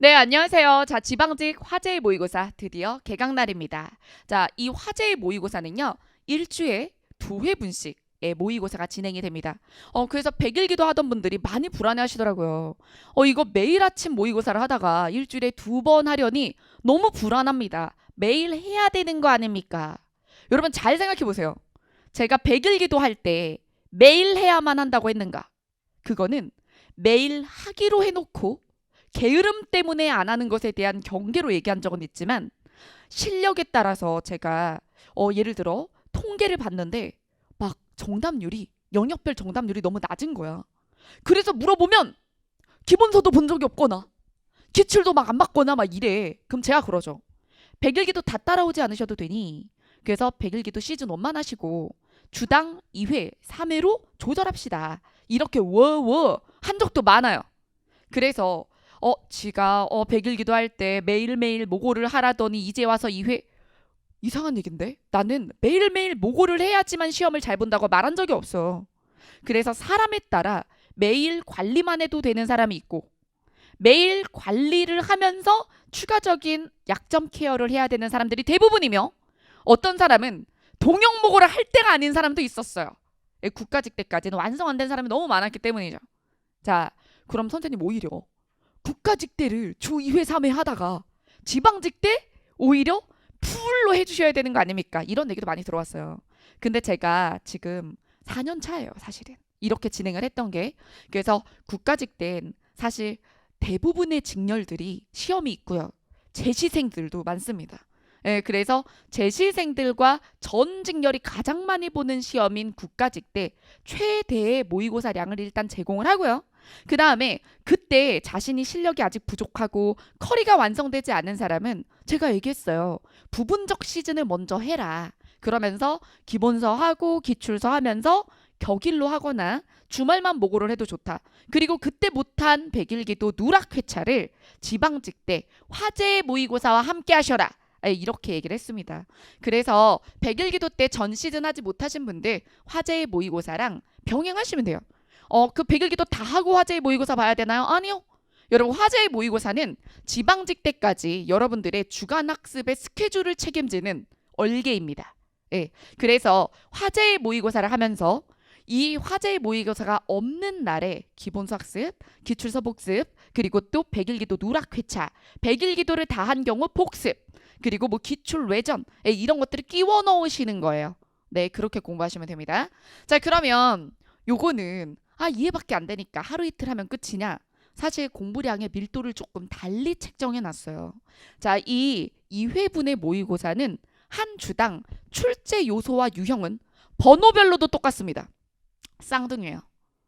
네, 안녕하세요. 자, 지방직 화제의 모의고사 드디어 개강 날입니다. 자, 이 화제의 모의고사는요. 일주에 두 회분씩 의 모의고사가 진행이 됩니다. 어, 그래서 백일기도 하던 분들이 많이 불안해 하시더라고요. 어, 이거 매일 아침 모의고사를 하다가 일주일에 두 번 하려니 너무 불안합니다. 매일 해야 되는 거 아닙니까? 여러분 잘 생각해 보세요. 제가 백일기도 할 때 매일 해야만 한다고 했는가? 그거는 매일 하기로 해놓고 게으름 때문에 안 하는 것에 대한 경계로 얘기한 적은 있지만 실력에 따라서 제가 어 예를 들어 통계를 봤는데 막 정답률이 영역별 정답률이 너무 낮은 거야. 그래서 물어보면 기본서도 본 적이 없거나 기출도 막안 맞거나 막 이래. 그럼 제가 그러죠. 백일기도 다 따라오지 않으셔도 되니 그래서 백일기도 시즌 1만 하시고 주당 2회, 3회로 조절합시다. 이렇게 워워 한 적도 많아요. 그래서 어 지가 어 백일기도 할 때 매일매일 모고를 하라더니 이제 와서 2회 이상한 얘긴데 나는 매일매일 모고를 해야지만 시험을 잘 본다고 말한 적이 없어. 그래서 사람에 따라 매일 관리만 해도 되는 사람이 있고 매일 관리를 하면서 추가적인 약점 케어를 해야 되는 사람들이 대부분이며 어떤 사람은 동형 모고를 할 때가 아닌 사람도 있었어요. 예, 국가직 때까지는 완성 안 된 사람이 너무 많았기 때문이죠. 자, 그럼 선생님 오히려 국가직 때를 주 2회, 3회 하다가 지방직 때 오히려 풀로 해주셔야 되는 거 아닙니까? 이런 얘기도 많이 들어왔어요. 근데 제가 지금 4년 차예요, 사실은. 이렇게 진행을 했던 게. 그래서 국가직 땐 사실 대부분의 직렬들이 시험이 있고요. 재시생들도 많습니다. 예, 그래서 재시생들과 전 직렬이 가장 많이 보는 시험인 국가직 때 최대의 모의고사량을 일단 제공을 하고요. 그 다음에 그때 자신이 실력이 아직 부족하고 커리가 완성되지 않은 사람은 제가 얘기했어요. 부분적 시즌을 먼저 해라. 그러면서 기본서 하고 기출서 하면서 격일로 하거나 주말만 모고를 해도 좋다. 그리고 그때 못한 백일기도 누락 회차를 지방직 때 화제의 모의고사와 함께 하셔라. 예, 이렇게 얘기를 했습니다. 그래서 백일기도 때 전 시즌 하지 못하신 분들 화제의 모의고사랑 병행하시면 돼요. 어, 그 백일기도 다 하고 화제의 모의고사 봐야 되나요? 아니요. 여러분 화제의 모의고사는 지방직 때까지 여러분들의 주간 학습의 스케줄을 책임지는 얼개입니다. 예. 그래서 화제의 모의고사를 하면서 이 화제의 모의고사가 없는 날에 기본서 학습, 기출서 복습, 그리고 또 백일기도 누락 회차, 백일기도를 다 한 경우 복습, 그리고 뭐 기출 외전 예, 이런 것들을 끼워 넣으시는 거예요. 네, 그렇게 공부하시면 됩니다. 자, 그러면 요거는 아 이해밖에 안 되니까 하루 이틀 하면 끝이냐? 사실 공부량의 밀도를 조금 달리 책정해 놨어요. 자, 이 2회분의 모의고사는 한 주당 출제 요소와 유형은 번호별로도 똑같습니다. 쌍둥이에요.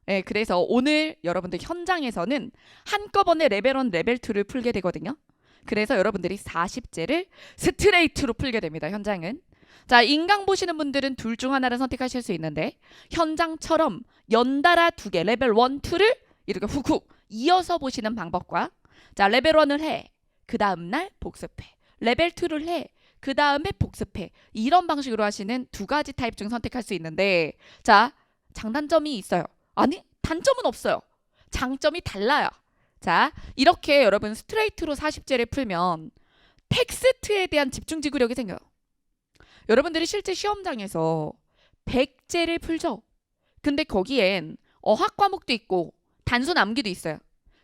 예, 그래서 오늘 여러분들 현장에서는 한꺼번에 레벨 1, 레벨 2를 풀게 되거든요. 그래서 여러분들이 40제를 스트레이트로 풀게 됩니다. 현장은. 자, 인강 보시는 분들은 둘 중 하나를 선택하실 수 있는데 현장처럼 연달아 두 개 레벨 1, 2를 이렇게 훅훅 이어서 보시는 방법과 자, 레벨 1을 해. 그 다음 날 복습해. 레벨 2를 해. 그 다음에 복습해. 이런 방식으로 하시는 두 가지 타입 중 선택할 수 있는데 자, 장단점이 있어요. 아니, 단점은 없어요. 장점이 달라요. 자, 이렇게 여러분 스트레이트로 40제를 풀면 텍스트에 대한 집중 지구력이 생겨요. 여러분들이 실제 시험장에서 100제를 풀죠. 근데 거기엔 어학 과목도 있고 단순 암기도 있어요.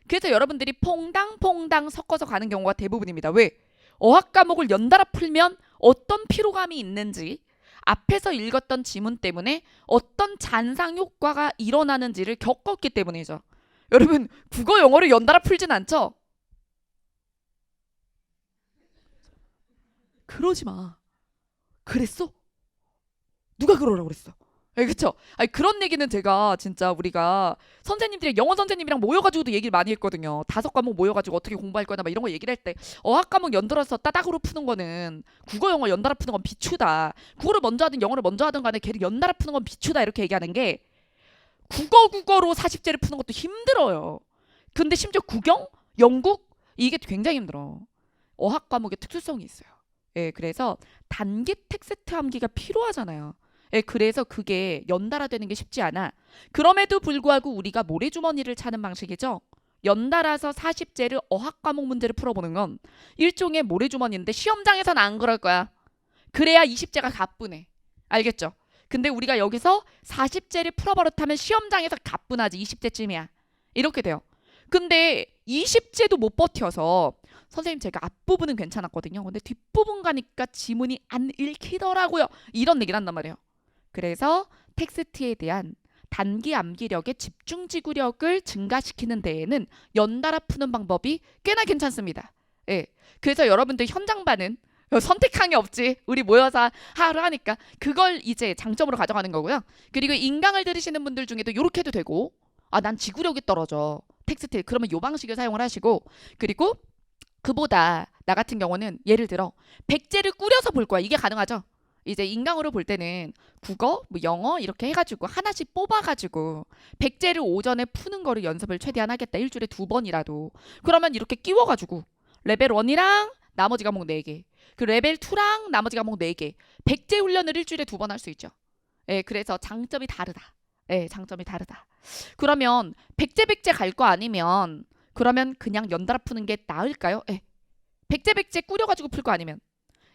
그래서 여러분들이 퐁당퐁당 섞어서 가는 경우가 대부분입니다. 왜? 어학 과목을 연달아 풀면 어떤 피로감이 있는지 앞에서 읽었던 지문 때문에 어떤 잔상 효과가 일어나는지를 겪었기 때문이죠. 여러분 국어 영어를 연달아 풀진 않죠? 그러지 마. 그랬어? 누가 그러라고 그랬어? 예, 그쵸? 아니, 그런 얘기는 제가 진짜 우리가 선생님들이 영어 선생님이랑 모여가지고도 얘기를 많이 했거든요. 다섯 과목 모여가지고 어떻게 공부할 거나 막 이런 거 얘기를 할 때 어학 과목 연달아서 따닥으로 푸는 거는 국어 영어 연달아 푸는 건 비추다. 국어를 먼저 하든 영어를 먼저 하든 간에 걔를 연달아 푸는 건 비추다 이렇게 얘기하는 게 국어 국어로 40제를 푸는 것도 힘들어요. 근데 심지어 국영, 영국 이게 굉장히 힘들어. 어학 과목의 특수성이 있어요. 예, 그래서 단기 텍스트 암기가 필요하잖아요. 예, 그래서 그게 연달아 되는 게 쉽지 않아. 그럼에도 불구하고 우리가 모래주머니를 차는 방식이죠. 연달아서 40제를 어학 과목 문제를 풀어보는 건 일종의 모래주머니인데 시험장에서는 안 그럴 거야. 그래야 20제가 가뿐해. 알겠죠? 근데 우리가 여기서 40제를 풀어버렸다면 시험장에서 가뿐하지 20제쯤이야. 이렇게 돼요. 근데 20제도 못 버텨서 선생님 제가 앞부분은 괜찮았거든요. 근데 뒷부분 가니까 지문이 안 읽히더라고요. 이런 얘기를 한단 말이에요. 그래서 텍스트에 대한 단기 암기력의 집중 지구력을 증가시키는 데에는 연달아 푸는 방법이 꽤나 괜찮습니다. 예. 그래서 여러분들 현장반은 선택항이 없지. 우리 모여서 하루 하니까 그걸 이제 장점으로 가져가는 거고요. 그리고 인강을 들으시는 분들 중에도 이렇게 해도 되고 아 난 지구력이 떨어져. 텍스트 그러면 요 방식을 사용을 하시고 그리고 그보다 나 같은 경우는 예를 들어 백제를 꾸려서 볼 거야. 이게 가능하죠? 이제 인강으로 볼 때는 국어, 뭐 영어 이렇게 해가지고 하나씩 뽑아가지고 백제를 오전에 푸는 거를 연습을 최대한 하겠다. 일주일에 두 번이라도. 그러면 이렇게 끼워가지고 레벨 1이랑 나머지 과목 4개. 그 레벨 2랑 나머지 과목 4개. 백제 훈련을 일주일에 두 번 할 수 있죠. 예, 그래서 장점이 다르다. 예, 장점이 다르다. 그러면 백제 백제 갈 거 아니면 그러면 그냥 연달아 푸는 게 나을까요? 예. 백제 백제 꾸려가지고 풀 거 아니면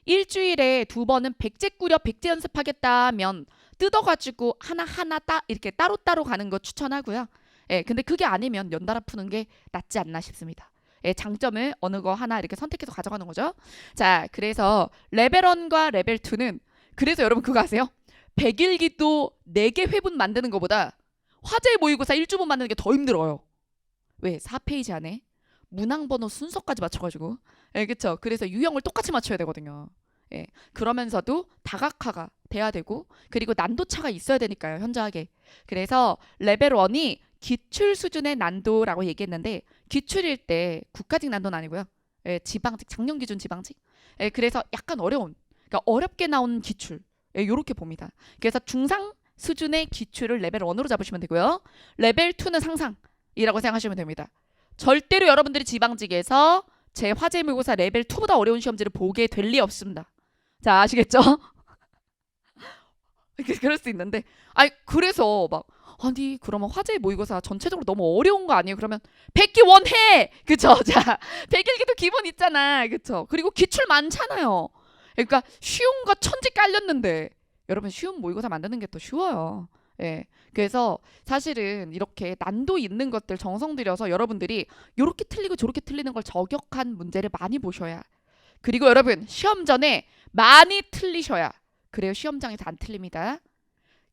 일주일에 두 번은 백제 꾸려 백제 연습하겠다 하면 뜯어가지고 하나 하나 따 이렇게 따로 따로 가는 거 추천하고요. 예, 근데 그게 아니면 연달아 푸는 게 낫지 않나 싶습니다. 예, 장점을 어느 거 하나 이렇게 선택해서 가져가는 거죠. 자, 그래서 레벨 1과 레벨 2는 그래서 여러분 그거 아세요? 백일기도 4개 회분 만드는 것보다 화제 모의고사 1주분 만드는 게 더 힘들어요. 왜? 4페이지 안에 문항 번호 순서까지 맞춰가지고 예, 그쵸. 그래서 유형을 똑같이 맞춰야 되거든요. 예, 그러면서도 다각화가 돼야 되고 그리고 난도 차가 있어야 되니까요. 현저하게. 그래서 레벨 1이 기출 수준의 난도라고 얘기했는데 기출일 때 국가직 난도는 아니고요. 예, 지방직 작년 기준 지방직. 예, 그래서 약간 어려운 그러니까 어렵게 나온 기출. 예, 요렇게 봅니다. 그래서 중상 수준의 기출을 레벨 1으로 잡으시면 되고요. 레벨 2는 상상 이라고 생각하시면 됩니다. 절대로 여러분들이 지방직에서 제 화제 모의고사 레벨 2보다 어려운 시험지를 보게 될 리 없습니다. 자, 아시겠죠? 그- 그럴 수 있는데 아니 그래서 막 아니 그러면 화제 모의고사 전체적으로 너무 어려운 거 아니에요? 그러면 백기 원해 그쵸? 자 백일기도 기본 있잖아 그쵸? 그리고 기출 많잖아요. 그러니까 쉬운 거 천지 깔렸는데 여러분 쉬운 모의고사 만드는 게더 쉬워요. 예. 그래서 사실은 이렇게 난도 있는 것들 정성 들여서 여러분들이 요렇게 틀리고 저렇게 틀리는 걸 저격한 문제를 많이 보셔야. 그리고 여러분 시험 전에 많이 틀리셔야. 그래요 시험장에서 안 틀립니다.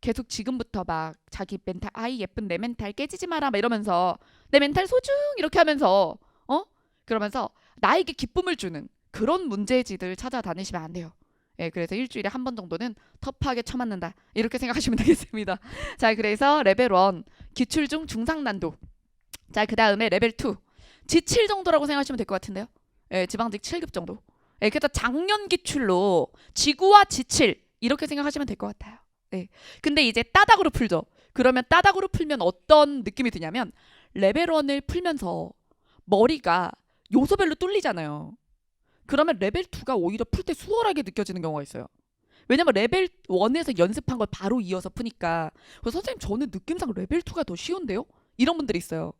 계속 지금부터 막 자기 멘탈 아이 예쁜 내 멘탈 깨지지 마라 막 이러면서 내 멘탈 소중 이렇게 하면서 어 그러면서 나에게 기쁨을 주는 그런 문제지들 찾아다니시면 안 돼요. 예, 그래서 일주일에 한 번 정도는 터프하게 쳐맞는다 이렇게 생각하시면 되겠습니다. 자, 그래서 레벨 1 기출 중 중상 난도. 자, 그 다음에 레벨 2 지칠 정도라고 생각하시면 될 것 같은데요. 예, 지방직 7급 정도. 예, 그래서 작년 기출로 지구와 지칠 이렇게 생각하시면 될 것 같아요. 예. 근데 이제 따닥으로 풀죠. 그러면 따닥으로 풀면 어떤 느낌이 드냐면 레벨 1을 풀면서 머리가 요소별로 뚫리잖아요. 그러면 레벨 2가 오히려 풀 때 수월하게 느껴지는 경우가 있어요. 왜냐면 레벨 1에서 연습한 걸 바로 이어서 푸니까 그래서 선생님 저는 느낌상 레벨 2가 더 쉬운데요? 이런 분들이 있어요.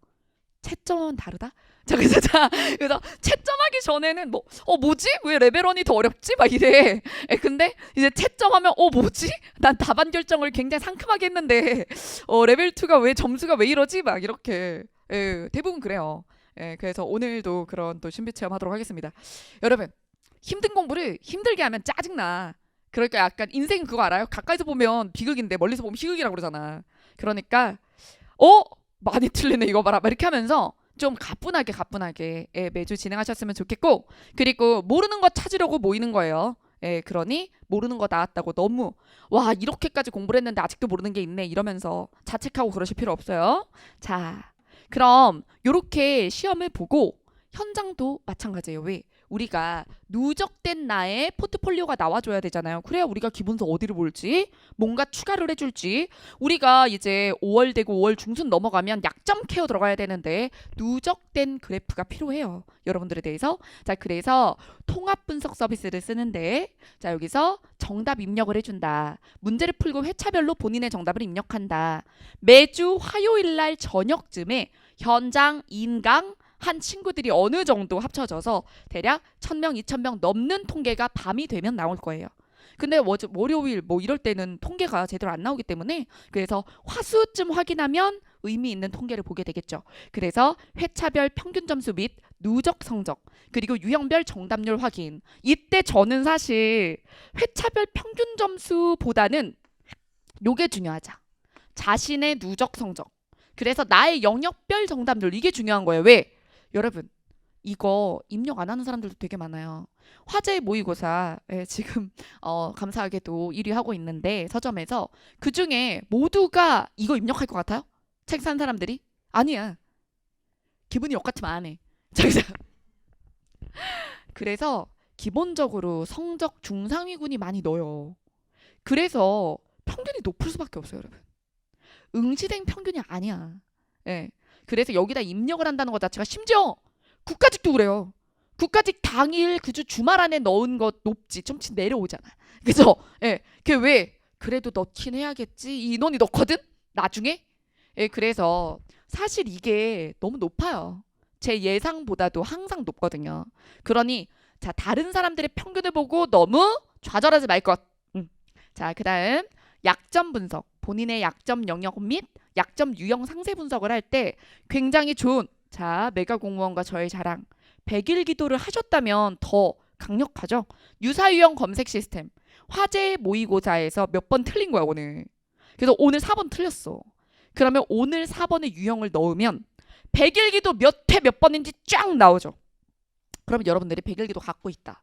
채점은 다르다? 자 그래서 자 그래서 채점하기 전에는 뭐 어 뭐지 왜 레벨 1이 더 어렵지 막 이래. 에, 근데 이제 채점하면 어 뭐지 난 답안 결정을 굉장히 상큼하게 했는데 어 레벨 2가 왜 점수가 왜 이러지 막 이렇게 예, 대부분 그래요. 예, 그래서 오늘도 그런 또 신비 체험 하도록 하겠습니다. 여러분 힘든 공부를 힘들게 하면 짜증나. 그러니까 약간 인생 그거 알아요? 가까이서 보면 비극인데 멀리서 보면 희극이라고 그러잖아. 그러니까 어 많이 틀리네 이거 봐라 막 이렇게 하면서 좀 가뿐하게 가뿐하게 예, 매주 진행하셨으면 좋겠고 그리고 모르는 거 찾으려고 모이는 거예요. 예, 그러니 모르는 거 나왔다고 너무 와 이렇게까지 공부를 했는데 아직도 모르는 게 있네 이러면서 자책하고 그러실 필요 없어요. 자, 그럼 요렇게 시험을 보고 현장도 마찬가지예요. 왜? 우리가 누적된 나의 포트폴리오가 나와줘야 되잖아요. 그래야 우리가 기본서 어디를 볼지, 뭔가 추가를 해줄지, 우리가 이제 5월 되고 5월 중순 넘어가면 약점 케어 들어가야 되는데 누적된 그래프가 필요해요. 여러분들에 대해서. 자, 그래서 통합 분석 서비스를 쓰는데, 자, 여기서 정답 입력을 해준다. 문제를 풀고 회차별로 본인의 정답을 입력한다. 매주 화요일 날 저녁쯤에 현장, 인강 한 친구들이 어느 정도 합쳐져서 대략 1000명, 2000명 넘는 통계가 밤이 되면 나올 거예요. 근데 워- 월요일 뭐 이럴 때는 통계가 제대로 안 나오기 때문에 그래서 화수쯤 확인하면 의미 있는 통계를 보게 되겠죠. 그래서 회차별 평균 점수 및 누적 성적 그리고 유형별 정답률 확인. 이때 저는 사실 회차별 평균 점수보다는 요게 중요하죠. 자신의 누적 성적. 그래서 나의 영역별 정답률 이게 중요한 거예요. 왜? 여러분 이거 입력 안 하는 사람들도 되게 많아요. 화제 모의고사 예, 지금 어, 감사하게도 1위 하고 있는데 서점에서 그 중에 모두가 이거 입력할 것 같아요? 책 산 사람들이? 아니야. 기분이 역같으면 안 해. 자기자. 그래서 기본적으로 성적 중상위군이 많이 넣어요. 그래서 평균이 높을 수밖에 없어요, 여러분. 응시생 평균이 아니야. 예. 그래서 여기다 입력을 한다는 것 자체가 심지어 국가직도 그래요. 국가직 당일 그 주 주말 안에 넣은 것 높지. 좀 내려오잖아. 그죠? 예. 그게 왜? 그래도 넣긴 해야겠지. 이 인원이 넣거든? 나중에? 예, 그래서 사실 이게 너무 높아요. 제 예상보다도 항상 높거든요. 그러니 자 다른 사람들의 평균을 보고 너무 좌절하지 말 것. 음. 자 그다음 약점 분석, 본인의 약점 영역 및 약점 유형 상세 분석을 할 때 굉장히 좋은 자 메가 공무원과 저의 자랑 100일 기도를 하셨다면 더 강력하죠. 유사 유형 검색 시스템 화제 모의고사에서 몇 번 틀린 거야 오늘. 그래서 오늘 4번 틀렸어. 그러면 오늘 4번의 유형을 넣으면 백일기도 몇 회 몇 번인지 쫙 나오죠. 그러면 여러분들이 백일기도 갖고 있다.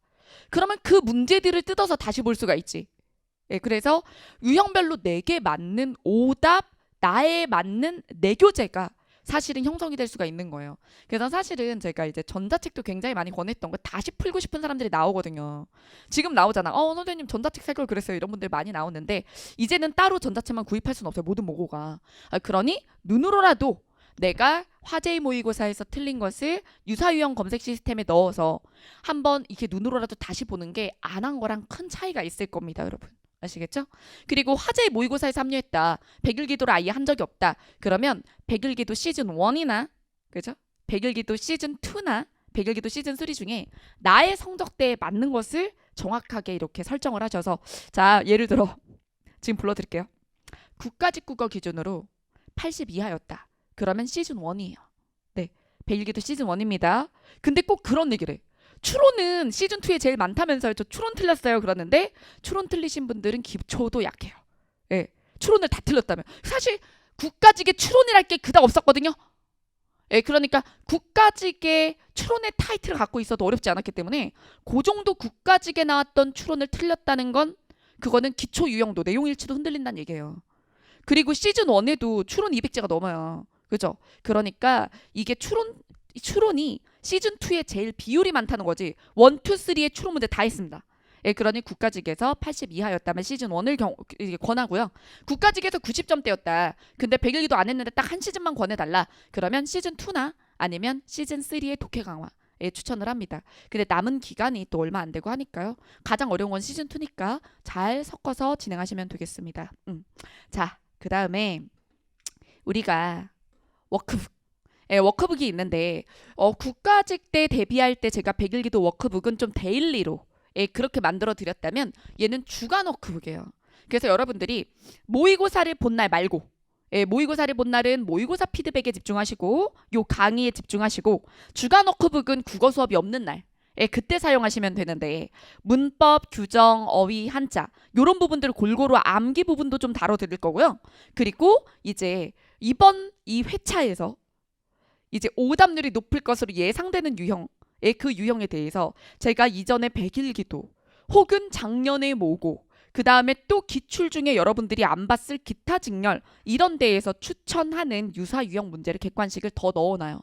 그러면 그 문제들을 뜯어서 다시 볼 수가 있지. 예, 그래서 유형별로 내게 맞는 오답, 나에 맞는 내교재가 사실은 형성이 될 수가 있는 거예요. 그래서 사실은 제가 이제 전자책도 굉장히 많이 권했던 거 다시 풀고 싶은 사람들이 나오거든요. 지금 나오잖아. 어, 선생님 전자책 살 걸 그랬어요. 이런 분들 많이 나오는데 이제는 따로 전자책만 구입할 수는 없어요. 모든 모고가. 아, 그러니 눈으로라도 내가 화제의 모의고사에서 틀린 것을 유사유형 검색 시스템에 넣어서 한번 이렇게 눈으로라도 다시 보는 게 안 한 거랑 큰 차이가 있을 겁니다, 여러분. 아시겠죠? 그리고 화제의 모의고사에서 합류했다. 백일 기도를 아예 한 적이 없다. 그러면 백일 기도 시즌 1이나 그죠? 백일 기도 시즌 2나 백일 기도 시즌 3 중에 나의 성적대에 맞는 것을 정확하게 이렇게 설정을 하셔서 자, 예를 들어 지금 불러 드릴게요. 국가직 국어 기준으로 80 이하였다. 그러면 시즌 1이에요. 네. 백일 기도 시즌 1입니다. 근데 꼭 그런 얘기를 해. 추론은 시즌 2에 제일 많다면서요. 저 추론 틀렸어요. 그러는데 추론 틀리신 분들은 기초도 약해요. 예. 추론을 다 틀렸다면. 사실 국가직의 추론이랄 게 그닥 없었거든요. 예, 그러니까 국가직의 추론의 타이틀을 갖고 있어도 어렵지 않았기 때문에 그 정도 국가직에 나왔던 추론을 틀렸다는 건 그거는 기초 유형도 내용 일치도 흔들린다는 얘기예요. 그리고 시즌 1에도 추론 200제가 넘어요. 그죠? 그러니까 이게 추론 추론이 시즌 2에 제일 비율이 많다는 거지. 1, 2, 3의 추론 문제 다 했습니다. 예, 그러니 국가직에서 80 이하였다면 시즌 1을 경, 이게 권하고요. 국가직에서 90점대였다. 근데 100일기도 안 했는데 딱 한 시즌만 권해달라. 그러면 시즌 2나 아니면 시즌 3의 독해 강화. 예, 추천을 합니다. 근데 남은 기간이 또 얼마 안 되고 하니까요. 가장 어려운 건 시즌 2니까 잘 섞어서 진행하시면 되겠습니다. 음. 자, 그 다음에 우리가 워크북 예, 워크북이 있는데 어, 국가직 때 대비할 때 제가 백일기도 워크북은 좀 데일리로 예, 그렇게 만들어 드렸다면 얘는 주간 워크북이에요. 그래서 여러분들이 모의고사를 본 날 말고 예, 모의고사를 본 날은 모의고사 피드백에 집중하시고 요 강의에 집중하시고 주간 워크북은 국어 수업이 없는 날 예, 그때 사용하시면 되는데 문법, 규정, 어휘, 한자 요런 부분들을 골고루 암기 부분도 좀 다뤄 드릴 거고요. 그리고 이제 이번 이 회차에서 이제 오답률이 높을 것으로 예상되는 유형의 그 유형에 대해서 제가 이전에 백일 기도 혹은 작년의 모고 그 다음에 또 기출 중에 여러분들이 안 봤을 기타 직렬 이런 데에서 추천하는 유사 유형 문제를 객관식을 더 넣어놔요.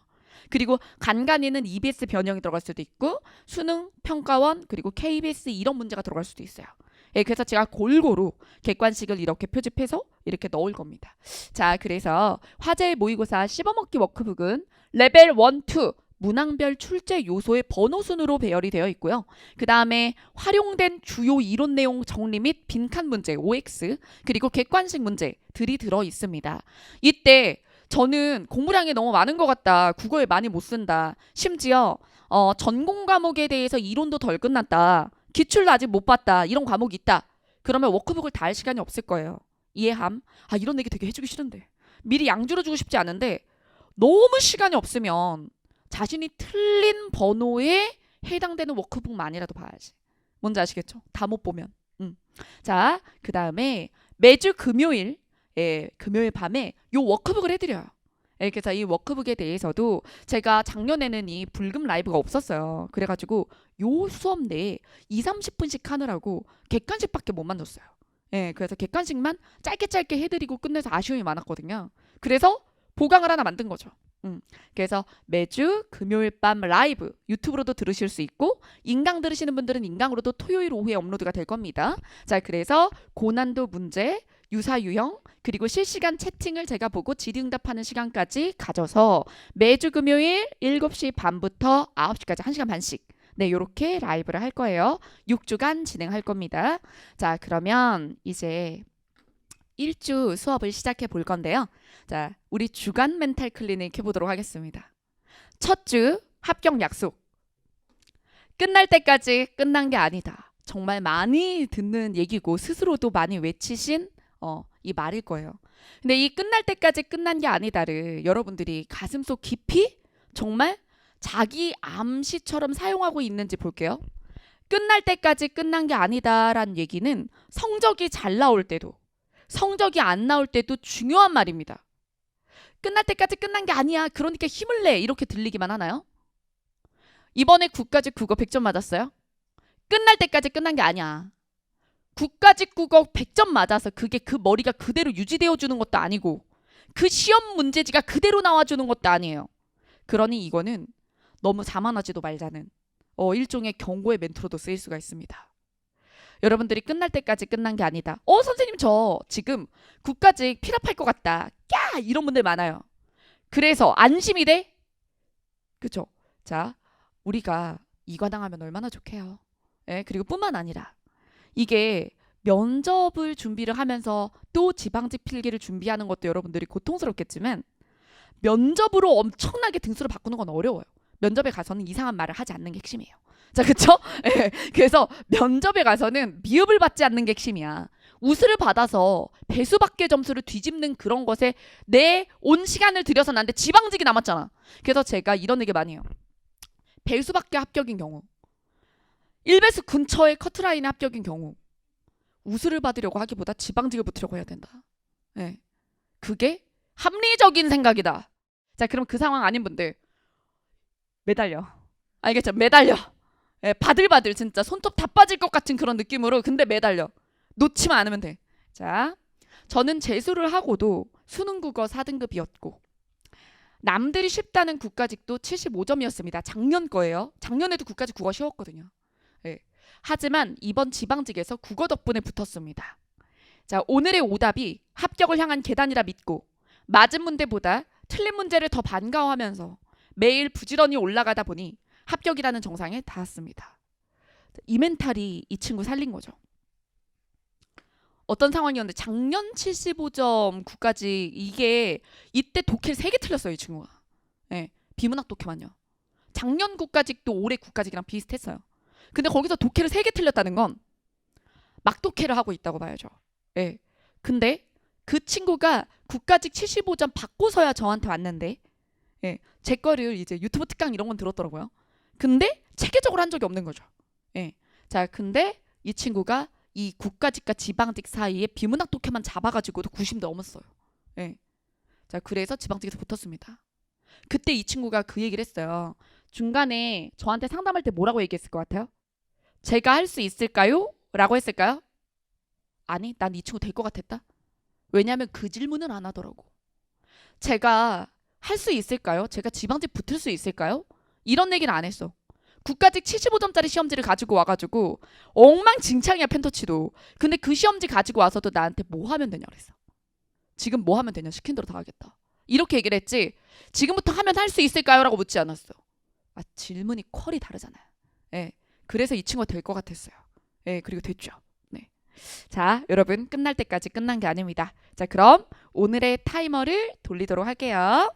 그리고 간간이는 EBS 변형이 들어갈 수도 있고 수능 평가원 그리고 KBS 이런 문제가 들어갈 수도 있어요. 예, 그래서 제가 골고루 객관식을 이렇게 표집해서 이렇게 넣을 겁니다. 자, 그래서 화제 모의고사 씹어먹기 워크북은 레벨 1, 2 문항별 출제 요소의 번호 순으로 배열이 되어 있고요. 그 다음에 활용된 주요 이론 내용 정리 및 빈칸 문제 OX 그리고 객관식 문제들이 들어 있습니다. 이때 저는 공부량이 너무 많은 것 같다. 국어에 많이 못 쓴다. 심지어 어, 전공 과목에 대해서 이론도 덜 끝났다. 기출도 아직 못 봤다. 이런 과목이 있다. 그러면 워크북을 다 할 시간이 없을 거예요. 이해함? 아 이런 얘기 되게 해주기 싫은데 미리 양주를 주고 싶지 않은데 너무 시간이 없으면 자신이 틀린 번호에 해당되는 워크북만이라도 봐야지. 뭔지 아시겠죠? 다 못 보면. 음. 자, 그 다음에 매주 금요일, 예, 금요일 밤에 요 워크북을 해드려요. 예, 그래서 이 워크북에 대해서도 제가 작년에는 이 불금 라이브가 없었어요. 그래가지고 요 수업 내에 2, 30분씩 하느라고 객관식밖에 못 만들었어요. 예, 그래서 객관식만 짧게 짧게 해드리고 끝내서 아쉬움이 많았거든요. 그래서 보강을 하나 만든 거죠. 음, 그래서 매주 금요일 밤 라이브 유튜브로도 들으실 수 있고 인강 들으시는 분들은 인강으로도 토요일 오후에 업로드가 될 겁니다. 자, 그래서 고난도 문제, 유사 유형 그리고 실시간 채팅을 제가 보고 질의응답하는 시간까지 가져서 매주 금요일 7시 반부터 9시까지 1시간 반씩 네, 요렇게 라이브를 할 거예요. 6주간 진행할 겁니다. 자, 그러면 이제 1주 수업을 시작해 볼 건데요. 자, 우리 주간 멘탈 클리닉 해 보도록 하겠습니다. 첫 주 합격 약속. 끝날 때까지 끝난 게 아니다. 정말 많이 듣는 얘기고 스스로도 많이 외치신 어, 이 말일 거예요. 근데 이 끝날 때까지 끝난 게 아니다를 여러분들이 가슴속 깊이 정말 자기 암시처럼 사용하고 있는지 볼게요. 끝날 때까지 끝난 게 아니다라는 얘기는 성적이 잘 나올 때도 성적이 안 나올 때도 중요한 말입니다. 끝날 때까지 끝난 게 아니야. 그러니까 힘을 내. 이렇게 들리기만 하나요? 이번에 국가직 국어 100점 맞았어요? 끝날 때까지 끝난 게 아니야. 국가직 국어 100점 맞아서 그게 그 머리가 그대로 유지되어 주는 것도 아니고 그 시험 문제지가 그대로 나와 주는 것도 아니에요. 그러니 이거는 너무 자만하지도 말자는 어, 일종의 경고의 멘트로도 쓰일 수가 있습니다. 여러분들이 끝날 때까지 끝난 게 아니다. 어, 선생님 저 지금 국가직 필압할 것 같다. 야 이런 분들 많아요. 그래서 안심이 돼? 그쵸? 자, 우리가 이과당하면 얼마나 좋게요. 예, 그리고 뿐만 아니라 이게 면접을 준비를 하면서 또 지방직 필기를 준비하는 것도 여러분들이 고통스럽겠지만 면접으로 엄청나게 등수를 바꾸는 건 어려워요. 면접에 가서는 이상한 말을 하지 않는 게 핵심이에요. 자, 그쵸? 예, 그래서 면접에 가서는 미흡을 받지 않는 게 핵심이야. 우수를 받아서 배수밖에 점수를 뒤집는 그런 것에 내 온 시간을 들여서 나한테 지방직이 남았잖아. 그래서 제가 이런 얘기 많이 해요. 배수밖에 합격인 경우, 1배수 근처의 커트라인에 합격인 경우, 우수를 받으려고 하기보다 지방직을 붙으려고 해야 된다. 예. 그게 합리적인 생각이다. 자, 그럼 그 상황 아닌 분들 매달려. 알겠죠? 매달려. 예, 바들바들 진짜 손톱 다 빠질 것 같은 그런 느낌으로 근데 매달려. 놓치면 않으면 돼. 자, 저는 재수를 하고도 수능 국어 4등급이었고 남들이 쉽다는 국가직도 75점이었습니다. 작년 거예요. 작년에도 국가직 국어 쉬웠거든요. 예. 하지만 이번 지방직에서 국어 덕분에 붙었습니다. 자, 오늘의 오답이 합격을 향한 계단이라 믿고 맞은 문제보다 틀린 문제를 더 반가워하면서 매일 부지런히 올라가다 보니 합격이라는 정상에 닿았습니다. 이 멘탈이 이 친구 살린 거죠. 어떤 상황이었는데 작년 75점 국까지 이게 이때 독해를 3개 틀렸어요, 이 친구가. 예. 비문학 독해만요. 작년 국가직도 올해 국가직이랑 비슷했어요. 근데 거기서 독해를 3개 틀렸다는 건 막독해를 하고 있다고 봐야죠. 예. 근데 그 친구가 국가직 75점 받고서야 저한테 왔는데 예. 제 거를 이제 유튜브 특강 이런 건 들었더라고요. 근데 체계적으로 한 적이 없는 거죠. 예. 자, 근데 이 친구가 이 국가직과 지방직 사이에 비문학 독해만 잡아가지고도 90 넘었어요. 예. 자, 그래서 지방직에서 붙었습니다. 그때 이 친구가 그 얘기를 했어요. 중간에 저한테 상담할 때 뭐라고 얘기했을 것 같아요? 제가 할 수 있을까요? 라고 했을까요? 아니, 난 이 친구 될 것 같았다. 왜냐하면 그 질문을 안 하더라고. 제가 할 수 있을까요? 제가 지방직 붙을 수 있을까요? 이런 얘기는 안 했어. 국가직 75점짜리 시험지를 가지고 와가지고 엉망진창이야 펜터치도. 근데 그 시험지 가지고 와서도 나한테 뭐 하면 되냐 그랬어. 지금 뭐 하면 되냐 시킨 대로 다 하겠다. 이렇게 얘기를 했지. 지금부터 하면 할 수 있을까요? 라고 묻지 않았어. 아 질문이 퀄이 다르잖아요. 예. 그래서 이 친구가 될 것 같았어요. 예. 그리고 됐죠. 네. 자, 여러분 끝날 때까지 끝난 게 아닙니다. 자, 그럼 오늘의 타이머를 돌리도록 할게요.